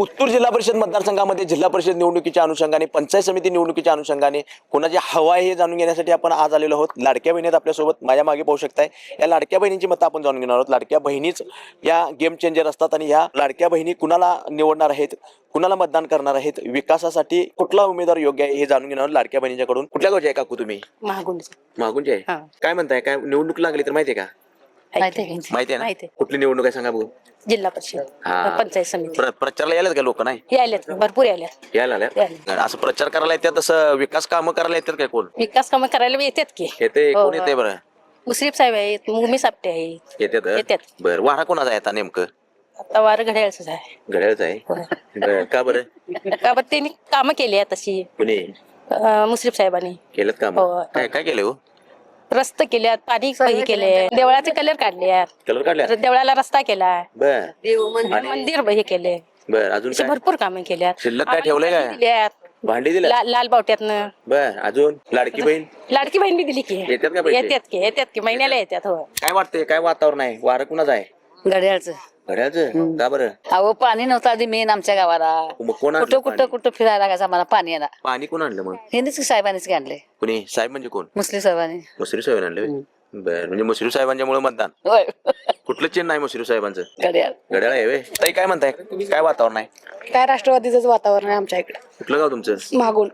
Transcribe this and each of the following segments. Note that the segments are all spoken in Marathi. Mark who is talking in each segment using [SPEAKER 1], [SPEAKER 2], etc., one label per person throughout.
[SPEAKER 1] उत्तूर जिल्हा परिषद मतदारसंघामध्ये जिल्हा परिषद निवडणुकीच्या अनुषंगाने पंचायत समिती निवडणुकीच्या अनुषंगाने कोणाची हवा आहे हे जाणून घेण्यासाठी आपण आज आलेलो आहोत. लाडक्या बहिणी आहेत आपल्यासोबत माझ्या मागे पाहू शकताय. या लाडक्या बहिणींची मतं आपण जाणून घेणार आहोत. लाडक्या बहिणीच या गेम चेंजर असतात आणि ह्या लाडक्या बहिणी कुणाला निवडणार आहेत? कुणाला मतदान करणार आहेत? विकासासाठी कुठला उमेदवार योग्य आहे हे जाणून घेणार आहोत लाडक्या बहिणीच्याकडून. कुठल्या गावचे आहे काकू तुम्ही? आहे?
[SPEAKER 2] हा.
[SPEAKER 1] काय म्हणताय? काय निवडणूक लागली तर माहितीये का?
[SPEAKER 2] माहिती आहे
[SPEAKER 1] माहिती आहे
[SPEAKER 2] माहिती
[SPEAKER 1] ना कुठली निवडणूक आहे सांगा बघू.
[SPEAKER 2] जिल्हा परिषद
[SPEAKER 1] हा.
[SPEAKER 2] पंचायत समिती.
[SPEAKER 1] प्र- प्रचारला यायलात का लोक नाही?
[SPEAKER 2] हे आल्यात भरपूर आल्यात
[SPEAKER 1] यायला आल्यात? असं प्रचार करायला येतात तसं विकास कामं करायला येतात काय कोण?
[SPEAKER 2] विकास कामं करायला येतात की.
[SPEAKER 1] येते
[SPEAKER 2] हो,
[SPEAKER 1] कोण येते
[SPEAKER 2] हो.
[SPEAKER 1] बरं?
[SPEAKER 2] मुश्रीफ साहेब आहेत मुमी सापटे आहेत.
[SPEAKER 1] येतात
[SPEAKER 2] येतात.
[SPEAKER 1] बर वारा कोणाचा आहे आता नेमकं?
[SPEAKER 2] आता वार घड्याळच आहे.
[SPEAKER 1] घड्याळच आहे?
[SPEAKER 2] होय.
[SPEAKER 1] बरं, का बरं?
[SPEAKER 2] का बरं त्यांनी कामं केली आहेत तशी.
[SPEAKER 1] कुणी?
[SPEAKER 2] अं, मुश्रीफ साहेबांनी.
[SPEAKER 1] केलं काम?
[SPEAKER 2] हो.
[SPEAKER 1] काय काय केलं हो?
[SPEAKER 2] रस्ते केल्यात पाणी हे केले देवळाचे कलर काढले
[SPEAKER 1] कलर काढल्या
[SPEAKER 2] देवळाला रस्ता केलाय
[SPEAKER 1] बर.
[SPEAKER 2] मंदिर. हे केले
[SPEAKER 1] बर अजून
[SPEAKER 2] भरपूर कामं केल्यात.
[SPEAKER 1] शिल्लक काय ठेवलंय काय?
[SPEAKER 2] भांडी दिल्यात.
[SPEAKER 1] भांडी दिल्या
[SPEAKER 2] ला- लाल बावट्यातनं.
[SPEAKER 1] बर अजून? लाडकी बहीण?
[SPEAKER 2] लाडकी बहीण बी दिली की.
[SPEAKER 1] येतात का पैसे?
[SPEAKER 2] येतात की येतात की. महिन्याला येतात हो.
[SPEAKER 1] काय वाटतंय? काय वातावरण आहे? वारं कुणाचं आहे?
[SPEAKER 3] घड्याळचं.
[SPEAKER 1] घड्याळचं? का बरं?
[SPEAKER 3] अहो पाणी नव्हतं आधी मेन आमच्या गावाला.
[SPEAKER 1] मग कोण आणलं
[SPEAKER 3] कुठं कुठं
[SPEAKER 1] पाणी?
[SPEAKER 3] कुठं फिरायला लागायचं आम्हाला? पाणी येणार
[SPEAKER 1] पाणी कोण आणलं मग?
[SPEAKER 3] हेच साहेबांनीच आणले.
[SPEAKER 1] कुणी? साहेब म्हणजे कोण?
[SPEAKER 3] मुस्लिम साहेबांनी.
[SPEAKER 1] मुश्रीफ साहेब आणले बर म्हणजे मुश्रीफ साहेबांच्या मुळे मतदान?
[SPEAKER 3] होय.
[SPEAKER 1] कुठलं चिन्ह आहे मुश्रीफ साहेबांचं?
[SPEAKER 3] घड्याळ.
[SPEAKER 1] घड्याळ आहे वे ताई काय म्हणताय? काय वातावरण आहे?
[SPEAKER 4] काय राष्ट्रवादीचंच वातावरण आहे आमच्या इकडे.
[SPEAKER 1] कुठलं गाव तुमचं?
[SPEAKER 4] मागून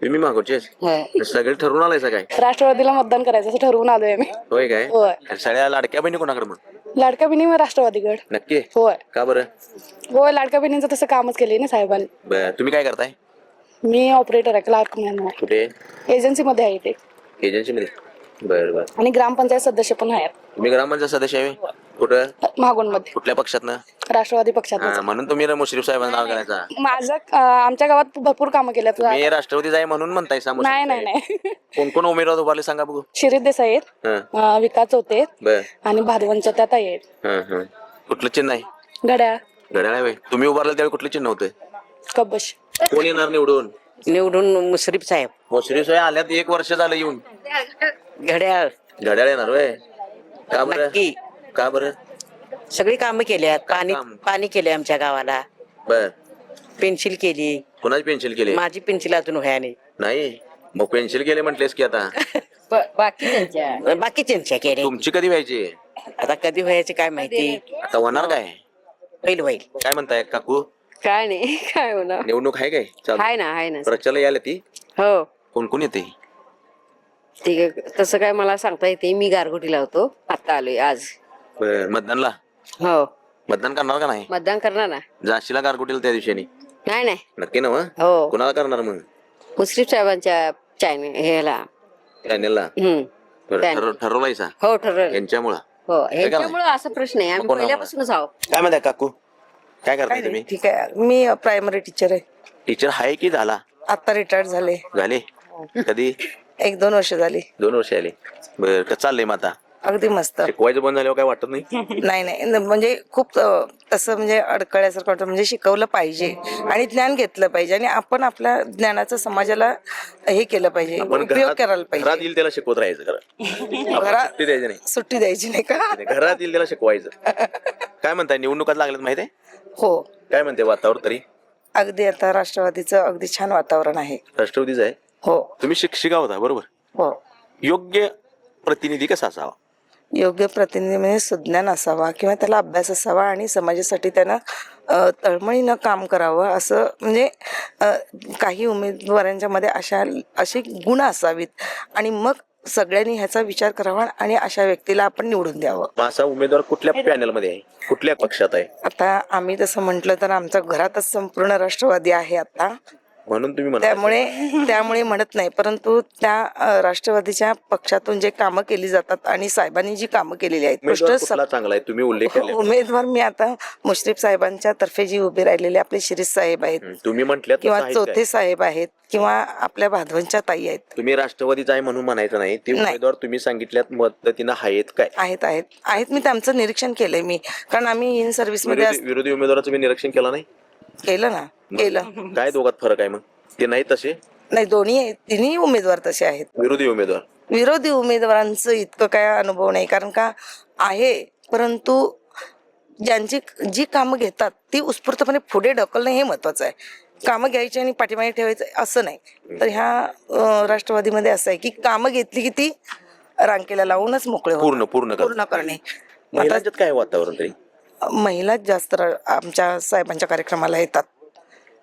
[SPEAKER 1] तुम्ही मागवचे
[SPEAKER 3] होय.
[SPEAKER 1] सगळे ठरवून आलाय काय?
[SPEAKER 4] राष्ट्रवादीला मतदान करायचं असं ठरवून आलोय आम्ही.
[SPEAKER 1] होय काय?
[SPEAKER 4] होय.
[SPEAKER 1] आणि सगळ्या लाडक्या बहिणी कोणाकडे मग?
[SPEAKER 4] लाडका बहिणी मग राष्ट्रवादीगड
[SPEAKER 1] नक्की?
[SPEAKER 4] होय.
[SPEAKER 1] का बरं?
[SPEAKER 4] होय लाडका बहिणीचं तसं कामच केलंय ना साहेबांनी.
[SPEAKER 1] बर तुम्ही काय करताय?
[SPEAKER 4] मी ऑपरेटर आहे क्लार्क म्हणून
[SPEAKER 1] कुठे?
[SPEAKER 4] एजन्सीमध्ये आहे ते
[SPEAKER 1] एजन्सी मध्ये बर बर.
[SPEAKER 4] आणि ग्रामपंचायत सदस्य पण आहेत.
[SPEAKER 1] तुम्ही ग्रामपंचायत सदस्य आहे? कुठं?
[SPEAKER 4] महागुणमध्ये
[SPEAKER 1] कुठल्या पक्षातनं?
[SPEAKER 4] राष्ट्रवादी पक्षात
[SPEAKER 1] हा, म्हणून तुम्ही मुश्रीफ साहेबांना नाव करायचा.
[SPEAKER 4] माझं अं, आमच्या गावात भरपूर कामं केल्यात
[SPEAKER 1] मी राष्ट्रवादी आहे म्हणून म्हणताय सा मुश्रीफ
[SPEAKER 4] नाही नाही
[SPEAKER 1] साहेब.
[SPEAKER 4] नाही.
[SPEAKER 1] कोण कोण उमेदवार उभारले सांगा बघू.
[SPEAKER 4] शिरीष देसाई आहेत
[SPEAKER 1] हा.
[SPEAKER 4] अं, विकास
[SPEAKER 1] बर.
[SPEAKER 4] आणि भादवंच्या त्या ताई आहेत.
[SPEAKER 1] हा हा. कुठलं चिन्ह आहे?
[SPEAKER 4] घड्याळ.
[SPEAKER 1] घड्याळ आहे. होय. तुम्ही उभारलं त्यावेळी कुठलं चिन्ह होतं?
[SPEAKER 4] कब्बश
[SPEAKER 1] कोण येणार निवडून?
[SPEAKER 5] निवडून मुश्रीफ साहेब.
[SPEAKER 1] मुश्रीफ साहेब आल्यात एक वर्ष झालं येऊन.
[SPEAKER 5] घड्याळ.
[SPEAKER 1] घड्याळ येणार होय. का बरं?
[SPEAKER 5] नक्की.
[SPEAKER 1] का बरं?
[SPEAKER 5] सगळी कामं केल्यात पाणी
[SPEAKER 1] काम?
[SPEAKER 5] पाणी केले आमच्या गावाला.
[SPEAKER 1] बर.
[SPEAKER 5] पेन्सिल केली.
[SPEAKER 1] कोणाची पेन्सिल केली?
[SPEAKER 5] माझी पेन्सिल अजून व्हायला
[SPEAKER 1] नाही. मग पेन्सिल केले म्हटलेस की आता?
[SPEAKER 3] बाकी त्यांच्या.
[SPEAKER 5] नाही बाकीच्यांच्या केले.
[SPEAKER 1] तुमची कधी व्हायची?
[SPEAKER 5] आता कधी व्हायचे काय माहिती?
[SPEAKER 1] आता होणार काय?
[SPEAKER 5] होईल होईल.
[SPEAKER 1] काय म्हणताय काकू?
[SPEAKER 6] काय नाही काय होणार?
[SPEAKER 1] निवडणूक आहे काय? चालू.
[SPEAKER 6] आहे ना आहे ना.
[SPEAKER 1] प्रचारला यायला ती?
[SPEAKER 6] हो.
[SPEAKER 1] कोण कोण येते?
[SPEAKER 6] ते तसं काय मला सांगता येते मी गारगोटीला होतो. आता आलोय आज.
[SPEAKER 1] बर मतदानला?
[SPEAKER 6] हो.
[SPEAKER 1] मतदान करणार का नाही?
[SPEAKER 6] मतदान करणार ना.
[SPEAKER 1] जाशीला गारगोटीला त्या दिवशी
[SPEAKER 6] नाही नाही.
[SPEAKER 1] नक्की ना
[SPEAKER 6] हो.
[SPEAKER 1] कुणाला करणार मग?
[SPEAKER 6] मुश्रीफ साहेबांच्या चायने ह्याला.
[SPEAKER 1] पॅनेलला
[SPEAKER 6] हम्म.
[SPEAKER 1] बरं, ठरव-
[SPEAKER 6] हो ठरवलं
[SPEAKER 1] यांच्यामुळं.
[SPEAKER 6] हो ह्याच्यामुळं असा प्रश्न आहे. आम्ही
[SPEAKER 1] कोणामुळं?
[SPEAKER 6] पहिल्यापासूनच आहो
[SPEAKER 1] काय म्हणताय काकू? काय करताय तुम्ही?
[SPEAKER 7] ठीक आहे. मी प्रायमरी टीचर आहे.
[SPEAKER 1] टीचर आहे की झाला?
[SPEAKER 7] आता रिटायर्ड झाले.
[SPEAKER 1] झाले? कधी?
[SPEAKER 7] एक दोन वर्ष झाली.
[SPEAKER 1] दोन वर्ष आले. बर कसं चाललंय मग आता?
[SPEAKER 7] अगदी मस्त.
[SPEAKER 1] शिकवायचं बंद झाल्यावर काय वाटत नाही?
[SPEAKER 7] नाही नाही. म्हणजे खूप अ, तसं म्हणजे अडकळ्यासारखं वाटतं. म्हणजे शिकवलं पाहिजे आणि ज्ञान घेतलं पाहिजे आणि आपण आपल्या ज्ञानाचं समाजाला हे केलं पाहिजे.
[SPEAKER 1] पण
[SPEAKER 7] उपयोग
[SPEAKER 1] घरात
[SPEAKER 7] करायला
[SPEAKER 1] घरात
[SPEAKER 7] पाहिजे
[SPEAKER 1] येईल त्याला शिकवत राहायचं घरात
[SPEAKER 7] घरात
[SPEAKER 1] सुट्टी द्यायची नाही.
[SPEAKER 7] सुट्टी द्यायची नाही का?
[SPEAKER 1] घरात येईल त्याला शिकवायचं. काय म्हणताय निवडणुकात लागल्यात माहिती आहे?
[SPEAKER 7] हो.
[SPEAKER 1] काय म्हणते वातावरण तरी?
[SPEAKER 7] अगदी आता राष्ट्रवादीचं अगदी छान वातावरण आहे.
[SPEAKER 1] राष्ट्रवादीच आहे?
[SPEAKER 7] हो.
[SPEAKER 1] तुम्ही शिक्षिका होता बरोबर.
[SPEAKER 7] हो.
[SPEAKER 1] योग्य प्रतिनिधी कसा असावा?
[SPEAKER 7] योग्य प्रतिनिधी म्हणजे सुज्ञान असावा किंवा त्याला अभ्यास असावा आणि समाजासाठी त्यानं तळमळीनं काम करावं असं म्हणजे काही उमेदवारांच्या मध्ये अशा असे गुण असावीत. आणि मग सगळ्यांनी ह्याचा विचार करावा आणि अशा व्यक्तीला आपण निवडून द्यावं.
[SPEAKER 1] असा उमेदवार कुठल्या पॅनलमध्ये आहे? कुठल्या पक्षात आहे?
[SPEAKER 7] आता आम्ही तसं म्हटलं तर आमच्या घरातच संपूर्ण राष्ट्रवादी आहे आता.
[SPEAKER 1] म्हणून तुम्ही म्हणता
[SPEAKER 7] त्यामुळे त्यामुळे म्हणत नाही. परंतु त्या राष्ट्रवादीच्या पक्षातून जे कामं केली जातात आणि साहेबांनी जी कामं केलेली आहेत गोष्ट
[SPEAKER 1] चांगला आहे? तुम्ही उल्लेख केला.
[SPEAKER 7] उमेदवार मी आता मुश्रीफ साहेबांच्या तर्फे जी उभे राहिलेले आपले शिरीष साहेब आहेत
[SPEAKER 1] तुम्ही म्हटल्यात
[SPEAKER 7] किंवा? चौथे साहेब आहेत किंवा आपल्या भाधवनच्या ताई आहेत.
[SPEAKER 1] तुम्ही राष्ट्रवादीचा आहे म्हणून म्हणायचं नाही. ते. उमेदवार तुम्ही सांगितल्यात पद्धतीनं आहेत काय?
[SPEAKER 7] आहेत आहेत. आहेत. मी त्यांचं निरीक्षण केलंय मी. कारण आम्ही इन सर्व्हिसमध्ये
[SPEAKER 1] विरोधी उमेदवाराचं मी निरीक्षण केलं नाही.
[SPEAKER 7] केलं ना केलं.
[SPEAKER 1] काय दोघात फरक आहे मग? ते नाही तसे?
[SPEAKER 7] नाही दोन्ही आहेत तिन्ही उमेदवार तसे आहेत.
[SPEAKER 1] विरोधी उमेदवार.
[SPEAKER 7] विरोधी उमेदवारांचं इतकं काय अनुभव नाही कारण का आहे परंतु ज्यांची जी कामं घेतात ती उत्स्फूर्तपणे पुढे ढकलणं हे महत्वाचं आहे. कामं घ्यायची आणि पाठीमागे ठेवायचं असं नाही. तर ह्या राष्ट्रवादीमध्ये असं आहे की कामं घेतली की ती रांकेला लावूनच मोकळे.
[SPEAKER 1] पूर्ण पूर्ण
[SPEAKER 7] पूर्ण करणे.
[SPEAKER 1] काय वातावरण तरी?
[SPEAKER 7] महिलाच जास्त आमच्या साहेबांच्या कार्यक्रमाला येतात.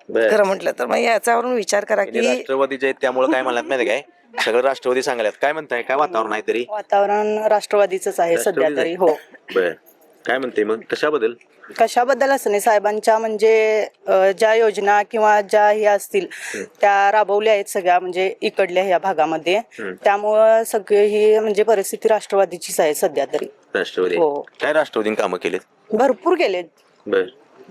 [SPEAKER 1] बरं.
[SPEAKER 7] खरं म्हटलं तर मग याच्यावरून विचार करा
[SPEAKER 1] म्हणजे
[SPEAKER 7] की
[SPEAKER 1] राष्ट्रवादीचे आहेत त्यामुळे काय म्हणत माहिती काय? सगळं राष्ट्रवादी सांगायला काय म्हणताय? काय वातावरण आहे तरी?
[SPEAKER 8] वातावरण राष्ट्रवादीच आहे सध्या
[SPEAKER 1] राष्ट्रवादीच
[SPEAKER 8] तरी
[SPEAKER 1] आहे?
[SPEAKER 8] हो.
[SPEAKER 1] बर. काय म्हणते मग? कशाबद्दल?
[SPEAKER 8] कशाबद्दल असं नाही साहेबांच्या म्हणजे अ, ज्या योजना किंवा ज्या हे असतील त्या राबवल्या आहेत सगळ्या म्हणजे इकडल्या ह्या भागामध्ये. त्यामुळं सगळी ही म्हणजे परिस्थिती राष्ट्रवादीचीच आहे सध्या तरी.
[SPEAKER 1] राष्ट्रवादी.
[SPEAKER 8] हो.
[SPEAKER 1] काय राष्ट्रवादीने कामं केलेत?
[SPEAKER 8] भरपूर केलेत.
[SPEAKER 1] बर.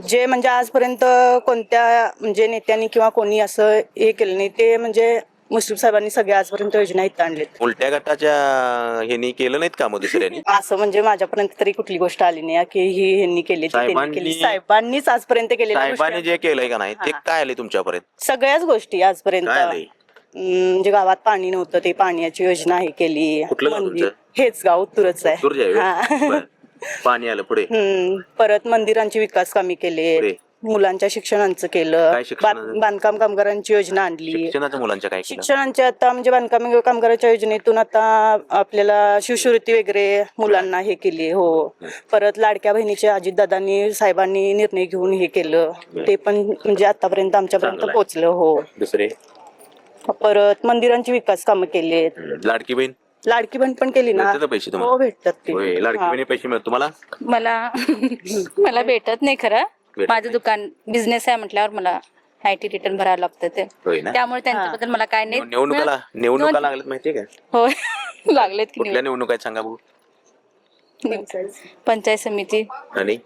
[SPEAKER 8] जे म्हणजे आजपर्यंत कोणत्या म्हणजे नेत्यांनी किंवा कोणी असं हे केलं नाही ते म्हणजे मुस्लिम साहेबांनी सगळ्या आजपर्यंत योजना इथं आणलेत
[SPEAKER 1] उलट्या गटाच्या ह्यांनी केलं नाहीत कामं दुसऱ्यांनी?
[SPEAKER 8] असं म्हणजे माझ्यापर्यंत तरी कुठली गोष्ट आली नाही की ही ह्यांनी केली ती त्यांनी
[SPEAKER 1] साहेबांनी-
[SPEAKER 8] केली साहेबांनीच आजपर्यंत केलेल्या
[SPEAKER 1] साहेबांनी
[SPEAKER 8] गोष्टी
[SPEAKER 1] जे केलंय का नाही ते काय आले तुमच्यापर्यंत?
[SPEAKER 8] सगळ्याच गोष्टी आजपर्यंत.
[SPEAKER 1] काय
[SPEAKER 8] म्हणजे गावात पाणी नव्हतं ते पाण्याची योजना हे केली
[SPEAKER 1] कुठलं गाव
[SPEAKER 8] मंदिर-
[SPEAKER 1] तुमचं?
[SPEAKER 8] हेच गाव उत्तरच आहे.
[SPEAKER 1] दूर जावे
[SPEAKER 8] हा.
[SPEAKER 1] बर. पाणी आलं पुढे.
[SPEAKER 8] हम्म. परत मंदिरांची विकास कामी
[SPEAKER 1] पुढे?
[SPEAKER 8] केले मुलांच्या शिक्षणांचं केलं.
[SPEAKER 1] काय शिक्षणाचं?
[SPEAKER 8] बां- बांधकाम कामगारांची योजना आणली.
[SPEAKER 1] शिक्षणाच्या मुलांच्या काय केलं?
[SPEAKER 8] शिक्षणांच्या आता म्हणजे बांधकाम कामगाराच्या योजनेतून आता आपल्याला शिष्यवृत्ती वगैरे मुलांना हे केली. हो. परत लाडक्या बहिणीचे अजितदादांनी साहेबांनी निर्णय घेऊन हे केलं. ते पण म्हणजे आतापर्यंत आमच्यापर्यंत
[SPEAKER 1] चांगलं आहे.
[SPEAKER 8] पोहोचलं हो.
[SPEAKER 1] दुसरे?
[SPEAKER 8] परत मंदिरांची विकास कामं केलीत.
[SPEAKER 1] लाडकी बहीण?
[SPEAKER 8] लाडकी बहीण पण केली ना.
[SPEAKER 1] भेटतात पैसे तुम्हाला?
[SPEAKER 8] हो भेटतात ते
[SPEAKER 1] होय लाडकी. बहिणी पैसे मिळत तुम्हाला?
[SPEAKER 2] मला मला भेटत नाही खरं.
[SPEAKER 1] भेटत
[SPEAKER 2] माझं
[SPEAKER 1] नाही.
[SPEAKER 2] दुकान बिझनेस आहे म्हटल्यावर मला आय टी रिटर्न भरावं लागतं ते.
[SPEAKER 1] होय ना?
[SPEAKER 2] त्यामुळे त्यांच्याबद्दल मला काय नाही.
[SPEAKER 1] निव- निवडणुकाला निवडणुका लागल्यात माहितीये का?
[SPEAKER 2] होय लागलेत की
[SPEAKER 1] कुठल्या निवडणुका आहेत सांगा भाऊ
[SPEAKER 2] नाही पंचायत समिती.
[SPEAKER 1] आणि?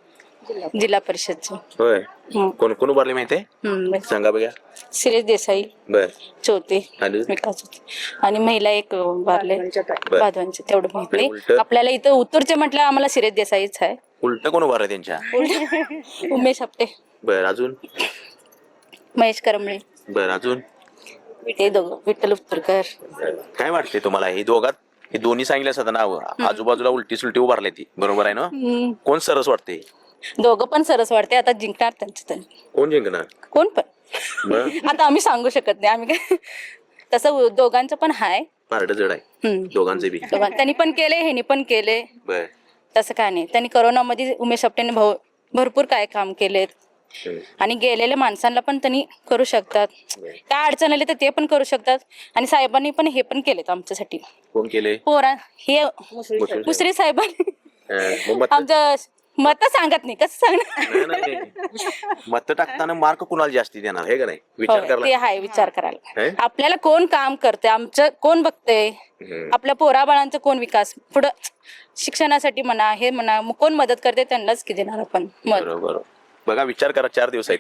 [SPEAKER 2] जिल्हा परिषदची.
[SPEAKER 1] होय.
[SPEAKER 2] हम्म.
[SPEAKER 1] कोण कोण उभारले माहितीये?
[SPEAKER 2] हम्म.
[SPEAKER 1] सांगा बघा.
[SPEAKER 2] शिरीष देसाई.
[SPEAKER 1] बर.
[SPEAKER 2] चौथे.
[SPEAKER 1] आणि?
[SPEAKER 2] विकास होते आणि महिला एक भरले
[SPEAKER 1] बर.
[SPEAKER 2] बाधवांचे तेवढं माहीत नाही.
[SPEAKER 1] उलटं?
[SPEAKER 2] आपल्याला इथं उत्तरचे म्हटलं आम्हाला शिरेश देसाईच आहे.
[SPEAKER 1] उलट कोण उभारले त्यांच्या?
[SPEAKER 2] उमेश हप्ते
[SPEAKER 1] बर अजून?
[SPEAKER 2] महेश करमळे.
[SPEAKER 1] बर अजून?
[SPEAKER 2] ते दोघं. विठ्ठल उत्तरकर.
[SPEAKER 1] काय वाटते तुम्हाला? हे दोघात हे दोन्ही सांगितलं असतं नाव आजूबाजूला उलटी सुलटी उभारले ती. बरोबर आहे ना. कोण सरस वाटते
[SPEAKER 2] दोघं पण सरस वाटते आता जिंकणार त्यांचे त्यांनी
[SPEAKER 1] कोण जिंकणार?
[SPEAKER 2] कोण पण. आता आम्ही सांगू शकत नाही. आम्ही काय तसं दोघांचं पण हाय.
[SPEAKER 1] पारड जड आहे.
[SPEAKER 2] हम्म.
[SPEAKER 1] दोघांचे बी.
[SPEAKER 2] दोघां त्यांनी पण केले ह्यांनी पण केले.
[SPEAKER 1] बर.
[SPEAKER 2] तसं काय नाही. त्यांनी करोनामध्ये उमेश भाऊ भरपूर काय काम केलेत.
[SPEAKER 1] हम्म.
[SPEAKER 2] आणि गेलेल्या माणसांना पण त्यांनी करू शकतात. काय अडचण आली तर ते पण करू शकतात. आणि साहेबांनी पण हे पण केलेत आमच्यासाठी.
[SPEAKER 1] कोण केले?
[SPEAKER 2] पोरा हे मुसरी साहेबांनी.
[SPEAKER 1] अं, मग मत
[SPEAKER 2] आमचं मत सांगत नाही कसं सांगणार?
[SPEAKER 1] नाही, नाही. मत टाकताना मार्क कुणाला जास्ती देणार हे का नाही? विचार
[SPEAKER 2] हो, ते
[SPEAKER 1] करला
[SPEAKER 2] आहे विचार करायला? आपल्याला कोण काम करते आमचं कोण बघतंय?
[SPEAKER 1] हम्म.
[SPEAKER 2] आपल्या पोराबाळांचं कोण विकास? पुढं शिक्षणासाठी म्हणा हे म्हणा मग कोण मदत करते? त्यांनाच की देणार आपण मत?
[SPEAKER 1] बरोबर. बघा विचार करा चार दिवस आहेत.